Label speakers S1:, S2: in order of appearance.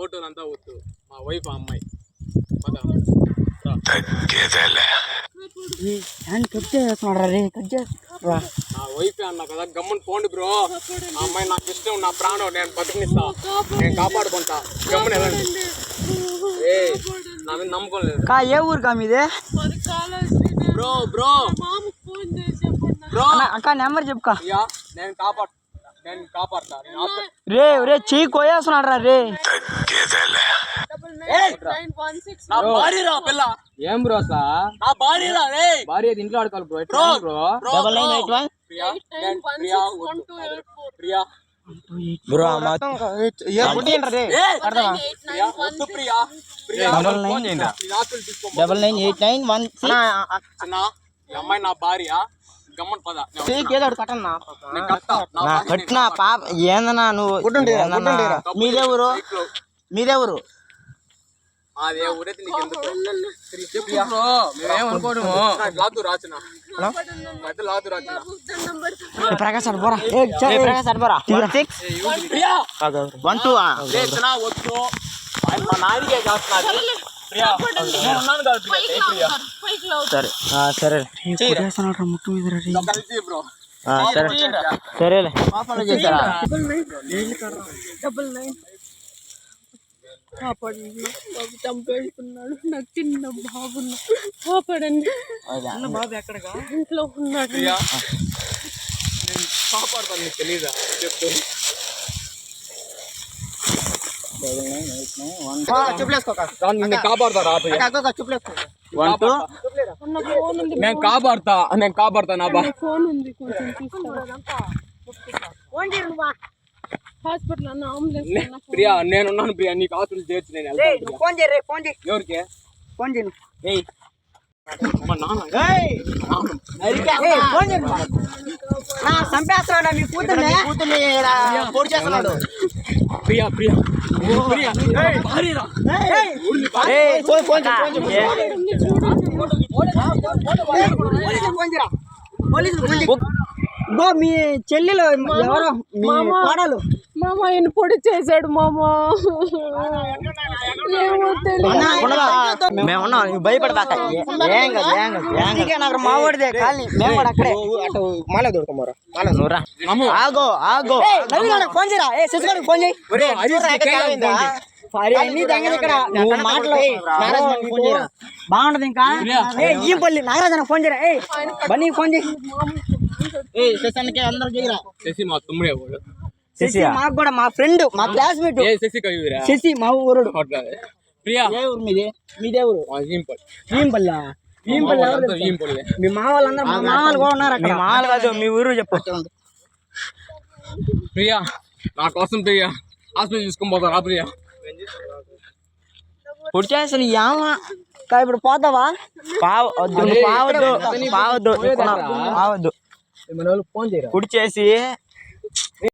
S1: ఫోటోలంతా వద్దు మా వైఫ్ అమ్మాయి. నా వైఫ్ అన్నా కదా గమ్మున పోండి బ్రో. ఆ అమ్మాయి నాకు ఇష్టం నా ప్రాణం నేను బతికినిస్తా నేను కాపాడుకుంటా. గమ్మున వెళ్ళండి. ఏ నా మీద నమ్మకం లేదు.
S2: కా ఏ ఊరు కా మీదే?
S1: Bro bro. బ్రో.
S2: అక్క నెంబర్ చెప్పుకా.
S1: నేను కాపాడు
S2: రే రే చెయ్యి కోయేస్తున్నాడు రా రే.
S3: ఏం బ్రో అసలు?
S1: భార్య
S3: ఇంట్లో ఆడుకోవాలి bro
S2: double nine. Eight one bro double nine eight nine one
S1: అమ్మాయి నా భార్య.
S2: కట్టిన పాప. ఏందన్నా నువ్వు ఏందన్నా? మీదే ఊరు
S1: ఇంట్లో.
S2: మీదే ఊరు
S1: అదే ఊరైతే నీకు ఎందుకు
S3: బ్రో. మేమేం అనుకోవడము
S1: నాకు లాదు రాచిన పెద్ద లాదు రాచిన
S2: ప్రకాశ్ ఏ Prakash one six.
S1: Priya
S2: one two
S1: మా నాయనకే కాస్తున్నది
S2: సరే సరే. ముక్కు మీద సరే. సరేలే.
S4: కాపాడండి. బాబు నాకు చిన్న బాబున్నా. కాపాడండి.
S2: బాబు ఎక్కడగా
S4: ఇంట్లో ఉన్నాడు.
S1: కాపాడుతాను తెలీదా? చెప్పు రాను, నిన్ను కాపాడుతా రా ప్రియా
S2: వన్ టూ
S4: అన్న ఫోన్ ఉంది
S1: నేను కాపాడుతా నేను కాపాడుతా నా బా.
S4: ఫోన్ ఉంది కొంచెం తీసుకో హాస్పిటల్ అన్న అంబులెన్స్ అన్న
S1: ప్రియా నేనున్నాను ప్రియా. నీకు ఆస్తులు చేర్చి నేను వెళ్తాను ప్రియా.
S2: ఫోన్ చేయి రే ఫోన్ చేయి.
S1: ఎవరికి?
S2: ఫోన్ చేయి
S1: ఏయ్. మా నాన్న.
S2: ఫోన్ చేయి నా చంపేస్తున్నాడు మీ కూతుర్ని. కూతుర్ని పొడి చేస్తున్నాడు.
S1: ప్రియా ప్రియా ప్రియా ఏయ్, భార్యరా.
S2: ఫోన్ ఫోన్ చేయి ఫోన్ చేయరా పోలీసులు ఫోన్ చేయి ఇగో మీ చెల్లెలు ఎవరో మీ కోడలు
S4: మామ ఆయన పొడి చేశాడు మామ. ఏమో తెలియదు
S2: మేము భయపడదాక ఏం మేము కూడా అక్కడే. అటు మాలే దొరకమోరా మాలే. ఆగో ఆగో. ఫోన్ చేయరా? ఫోన్ చేయి. బాగుంటది ఇంకా? ఏ ఈ పల్లి నాగరాజు అన్నకు ఫోన్ చేయరా? ఏ బన్నీ ఫోన్ చేయి. ఏ శశానికి అందరూ చేయరా?
S1: శశి మా తమ్ముడే వాడు
S2: శశి మాకు కూడా మా ఫ్రెండ్ మా క్లాస్మేట్
S1: ఏ శశి కవిరా
S2: శశి మా ఊరుడు
S1: ప్రియా
S2: ఏ ఊరు మీది మీదే ఊరు భీంపల్లి మీ మా వాళ్ళందరూ మా మామలు కూడా ఉన్నారు అక్కడ మామలు కాదు మీ ఊరు చెప్పు
S1: ప్రియా నా కోసం ప్రియా హాస్పిటల్ తీసుకొని పోతా రా ప్రియా
S2: పొడి చేసిన యామ ఇప్పుడు పోతావా పావద్దు పావద్దు పావద్దు
S3: చేయరా
S2: పొడి చేసి